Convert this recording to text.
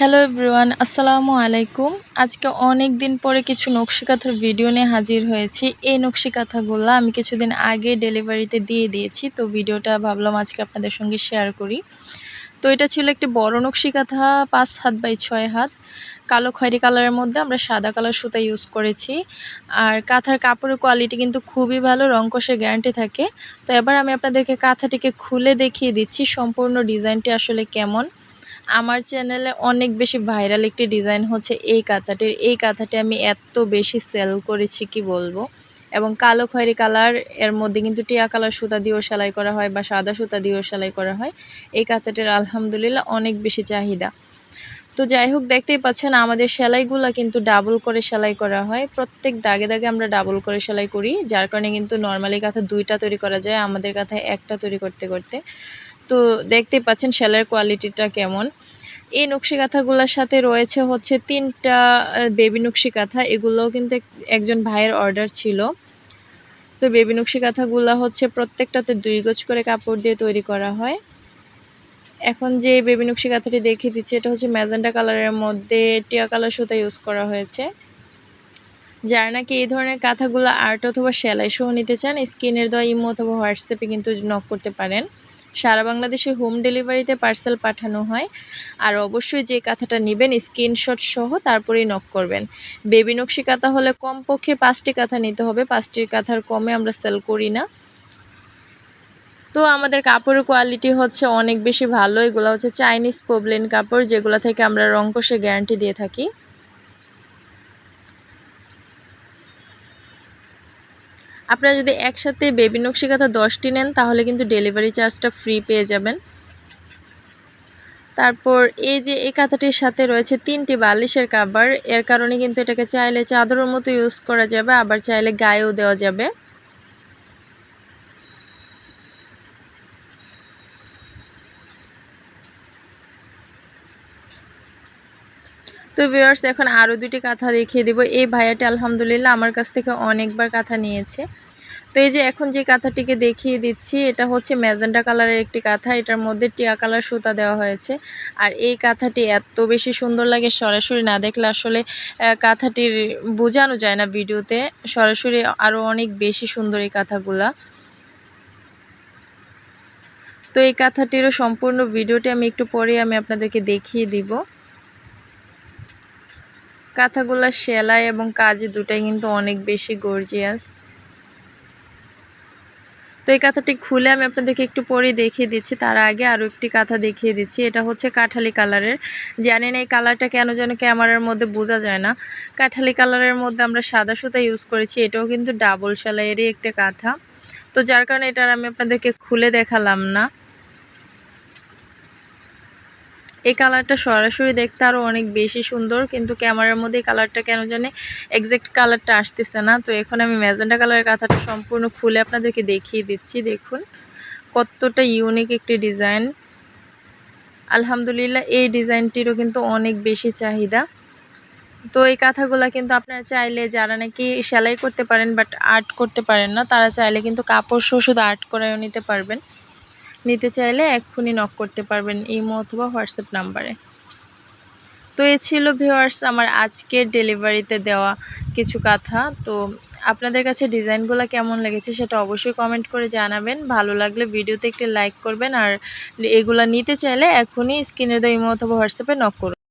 Hello everyone আসসালামু আলাইকুম আজকে অনেক দিন পরে কিছু নকশি কাঁথার ভিডিও নিয়ে হাজির হয়েছি। এই নকশি কাঁথাগুলো আমি কিছুদিন আগে ডেলিভারিতে দিয়ে দিয়েছি, তো ভিডিওটা ভাবলাম আজকে আপনাদের সঙ্গে শেয়ার করি। তো এটা ছিল একটি বড় নকশি কাঁথা পাঁচ হাত বাই ছয় হাত। কালো খয়েরি কালারের মধ্যে আমরা সাদা কালার সুতা ইউজ করেছি। আর কাঁথার কাপড়ের কোয়ালিটি কিন্তু খুবই ভালো, রংকশের গ্যারান্টি থাকে। তো এবার আমি আপনাদেরকে কাঁথাটিকে খুলে দেখিয়ে দিচ্ছি, সম্পূর্ণ ডিজাইনটি আসলে কেমন। আমার চ্যানেলে অনেক বেশি ভাইরাল একটি ডিজাইন হচ্ছে এই কাঁথাটির। এই কাঁথাটি আমি এত বেশি সেল করেছি, কি বলব? এবং কালো খয়েরি কালারের মধ্যে কিন্তু টিয়া কালার সুতা দিয়েও সেলাই করা হয় বা সাদা সুতা দিয়েও সেলাই করা হয়। এই কাঁথাটির আলহামদুলিল্লাহ অনেক বেশি চাহিদা। তো যাই হোক, দেখতেই পাচ্ছেন আমাদের সেলাইগুলো কিন্তু ডাবল করে সেলাই করা হয়। প্রত্যেক দাগে দাগে আমরা ডাবল করে সেলাই করি, যার কারণে কিন্তু নর্মালি কাঁথা দুইটা তৈরি করা যায়, আমাদের কাঁথায় একটা তৈরি করতে করতে। তো দেখতেই পাচ্ছেন সেলাইয়ের কোয়ালিটিটা কেমন। এই নকশি কাঁথাগুলোর সাথে রয়েছে হচ্ছে তিনটা বেবি নকশি কাঁথা এগুলোও কিন্তু একজন ভাইয়ের অর্ডার ছিল। তো বেবি নকশি কাঁথাগুলো হচ্ছে প্রত্যেকটাতে দুই গোছ করে কাপড় দিয়ে তৈরি করা হয়। এখন যে বেবি নকশি কাঁথাটি দেখিয়ে দিচ্ছে, এটা হচ্ছে ম্যাজেন্ডা কালারের মধ্যে টিয়া কালার সুতা ইউজ করা হয়েছে। যারা নাকি এই ধরনের কাঁথাগুলো আর্ট অথবা সেলাই সহ নিতে চান স্কিনের দেওয়া ইমো অথবা হোয়াটসঅ্যাপে কিন্তু নক করতে পারেন। সারা বাংলাদেশে হোম ডেলিভারিতে পার্সেল পাঠানো হয়। আর অবশ্যই যে কাঁথাটা নেবেন স্ক্রিনশট সহ তারপরেই নক করবেন। বেবি নকশি কাঁথা হলে কমপক্ষে পাঁচটি কাঁথা নিতে হবে। পাঁচটির কাঁথার কমে আমরা সেল করি না। তো আমাদের কাপড়ের কোয়ালিটি হচ্ছে অনেক বেশি ভালো। এগুলো হচ্ছে চাইনিজ প্রবলেন কাপড়, যেগুলো থেকে আমরা রঙ্কসে গ্যারান্টি দিয়ে থাকি। আপনারা যদি একসাথে বেবি নকশি কাঁথা দশটি নেন, তাহলে কিন্তু ডেলিভারি চার্জটা ফ্রি পেয়ে যাবেন। তারপর এই যে এই কাঁথাটির সাথে রয়েছে তিনটি বালিশের কাবার এর কারণে কিন্তু এটাকে চাইলে চাদরের মতো ইউজ করা যাবে, আবার চাইলে গায়েও দেওয়া যাবে। তো ভিউয়ার্স এখন আরও দুটি কাঁথা দেখিয়ে দেবো। এই ভাইয়াটি আলহামদুলিল্লাহ আমার কাছ থেকে অনেকবার কাঁথা নিয়েছে। তো এই যে এখন যে কাঁথাটিকে দেখিয়ে দিচ্ছি, এটা হচ্ছে ম্যাজেন্ডা কালারের একটি কাঁথা। এটার মধ্যে টিয়া কালার সুতা দেওয়া হয়েছে। আর এই কাঁথাটি এত বেশি সুন্দর লাগে, সরাসরি না দেখলে আসলে কাঁথাটির বোঝানো যায় না ভিডিওতে। সরাসরি আরও অনেক বেশি সুন্দর এই কাঁথাগুলা। তো এই কাঁথাটিরও সম্পূর্ণ ভিডিওটি আমি একটু পরে আমি আপনাদেরকে দেখিয়ে দিব। কাঁথাগুলা সেলাই এবং কাজে দুটাই কিন্তু অনেক বেশি গর্জিয়াস তো এই কাঁথাটি খুলে আমি আপনাদেরকে একটু পরে দেখিয়ে দিচ্ছি। তার আগে আরও একটি কাঁথা দেখিয়ে দিচ্ছি। এটা হচ্ছে কাঠালি কালারের। জানেন এই কালারটা কেন যেন ক্যামেরার মধ্যে বোঝা যায় না। কাঠালি কালারের মধ্যে আমরা সাদা সুতা ইউজ করেছি। এটাও কিন্তু ডাবল সেলাইয়েরই একটা কাঁথা। তো যার কারণে এটার আমি আপনাদেরকে খুলে দেখালাম না। এই কালারটা সরাসরি দেখতে আরও অনেক বেশি সুন্দর, কিন্তু ক্যামেরার মধ্যে কালারটা কেন জানে এক্স্যাক্ট কালারটা আসতেছে না। তো এখন আমি ম্যাজেন্ডা কালারের কাঁথাটা সম্পূর্ণ খুলে আপনাদেরকে দেখিয়ে দিচ্ছি, দেখুন। কতটা ইউনিক একটি ডিজাইন আলহামদুলিল্লাহ, এই ডিজাইনটিরও কিন্তু অনেক বেশি চাহিদা। তো এই কাঁথাগুলো কিন্তু আপনারা চাইলে যারা নাকি সেলাই করতে পারেন বাট আর্ট করতে পারেন না, তারা চাইলে কিন্তু কাপড় শুধু আর্ট করায়ও নিতে পারবেন। নিতে চাইলে এক্ষুনি নক করতে পারবেন ইমো অথবা হোয়াটসঅ্যাপ নাম্বারে। তো এ ছিল ভিওয়ার্স আমার আজকের ডেলিভারিতে দেওয়া কিছু কথা। তো আপনাদের কাছে ডিজাইনগুলো কেমন লেগেছে সেটা অবশ্যই কমেন্ট করে জানাবেন। ভালো লাগলে ভিডিওতে একটি লাইক করবেন আর এগুলো নিতে চাইলে এখনই স্ক্রিনে দেওয়া ইমো অথবা হোয়াটসঅ্যাপে নক করুন।